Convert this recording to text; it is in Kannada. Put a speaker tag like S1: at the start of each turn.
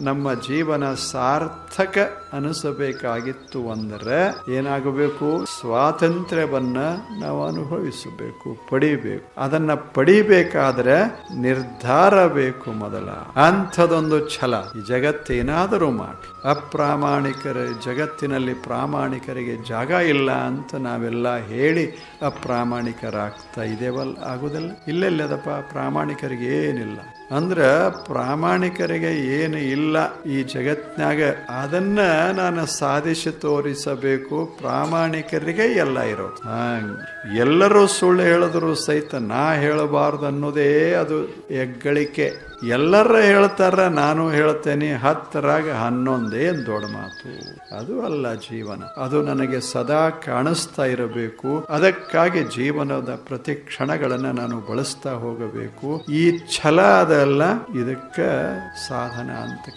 S1: ನಮ್ಮ ಜೀವನ ಸಾರ್ಥಕ ಅನಿಸಬೇಕಾಗಿತ್ತು ಅಂದರೆ ಏನಾಗಬೇಕು? ಸ್ವಾತಂತ್ರ್ಯವನ್ನ ನಾವು ಅನುಭವಿಸಬೇಕು, ಪಡಿಬೇಕು. ಅದನ್ನ ಪಡಿಬೇಕಾದ್ರೆ ನಿರ್ಧಾರ ಬೇಕು ಮೊದಲ. ಅಂಥದೊಂದು ಛಲ. ಈ ಜಗತ್ತೇನಾದರೂ ಮಾಡಿ. ಅಪ್ರಾಮಾಣಿಕರ ಜಗತ್ತಿನಲ್ಲಿ ಪ್ರಾಮಾಣಿಕರಿಗೆ ಜಾಗ ಇಲ್ಲ ಅಂತ ನಾವೆಲ್ಲ ಹೇಳಿ ಅಪ್ರಾಮಾಣಿಕರಾಗ್ತಾ ಇದೇವಲ್ಲ ಆಗುದಲ್ಲ? ಇಲ್ಲೆಲ್ಲದಪ್ಪ, ಪ್ರಾಮಾಣಿಕರಿಗೆ ಏನಿಲ್ಲ. ಅಂದ್ರ ಪ್ರಾಮಾಣಿಕರಿಗೆ ಏನು ಇಲ್ಲ ಈ ಜಗತ್ನಾಗ ಅದನ್ನ ನಾನು ಸಾಧಿಸಿ ತೋರಿಸಬೇಕು. ಪ್ರಾಮಾಣಿಕರಿಗೆ ಎಲ್ಲ ಇರೋದು. ಎಲ್ಲರೂ ಸುಳ್ಳು ಹೇಳಿದ್ರು ಸಹಿತ ನಾ ಹೇಳಬಾರ್ದು ಅನ್ನೋದೇ ಅದು ಹೆಗ್ಗಳಿಕೆ. ಎಲ್ಲರ ಹೇಳ್ತಾರ, ನಾನು ಹೇಳ್ತೇನೆ, ಹತ್ತರಾಗ ಹನ್ನೊಂದೇ ದೊಡ್ಡ ಮಾತು. ಅದು ಅಲ್ಲ ಜೀವನ. ಅದು ನನಗೆ ಸದಾ ಕಾಣಿಸ್ತಾ ಇರಬೇಕು. ಅದಕ್ಕಾಗಿ ಜೀವನದ ಪ್ರತಿ ಕ್ಷಣಗಳನ್ನ ನಾನು ಬಳಸ್ತಾ ಹೋಗಬೇಕು. ಈ ಛಲ ಅದಲ್ಲ ಇದಕ್ಕ ಸಾಧನ ಅಂತ